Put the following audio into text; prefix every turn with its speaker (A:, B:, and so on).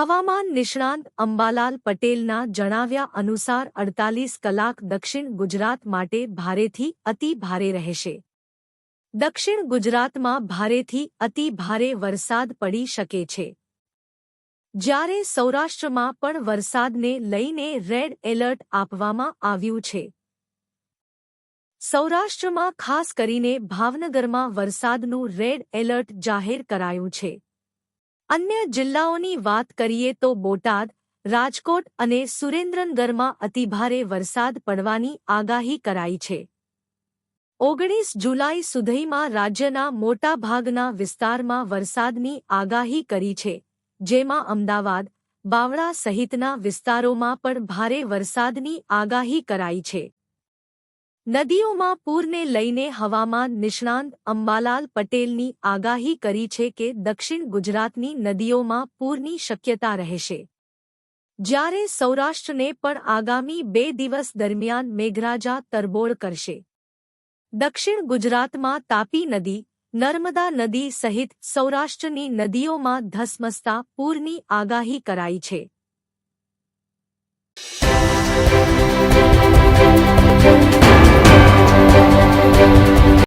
A: હવામાન નિષ્ણાંત અંબાલાલ પટેલના જણાવ્યા અનુસાર અડતાલીસ કલાક દક્ષિણ ગુજરાત માટે ભારેથી અતિ ભારે રહેશે. દક્ષિણ ગુજરાતમાં ભારેથી અતિ ભારે વરસાદ પડી શકે છે. જ્યારે સૌરાષ્ટ્રમાં પણ વરસાદને લઈને રેડ એલર્ટ આપવામાં આવ્યું છે. સૌરાષ્ટ્રમાં ખાસ કરીને ભાવનગરમાં વરસાદનું રેડ એલર્ટ જાહેર કરાયું છે. અન્ય જિલ્લાઓની વાત કરીએ તો બોટાદ, રાજકોટ અને સુરેન્દ્રનગરમાં અતિભારે વરસાદ પડવાની આગાહી કરાઈ છે. ઓગણીસ જુલાઈ સુધીમાં રાજ્યના મોટાભાગના વિસ્તારમાં વરસાદની આગાહી કરી છે, જેમાં અમદાવાદ, બાવળા સહિતના વિસ્તારોમાં પણ ભારે વરસાદની આગાહી કરાઈ છે. નદીઓમાં પૂરને લઈને હવામાન નિષ્ણાંત અંબાલાલ પટેલની આગાહી કરી છે કે દક્ષિણ ગુજરાતની નદીઓમાં પૂરની શક્યતા રહેશે. જ્યારે સૌરાષ્ટ્રને પણ આગામી બે દિવસ દરમિયાન મેઘરાજા તરબોળ કરશે. દક્ષિણ ગુજરાતમાં તાપી નદી, નર્મદા નદી સહિત સૌરાષ્ટ્રની નદીઓમાં ધસમસતા પૂરની આગાહી કરાઈ છે.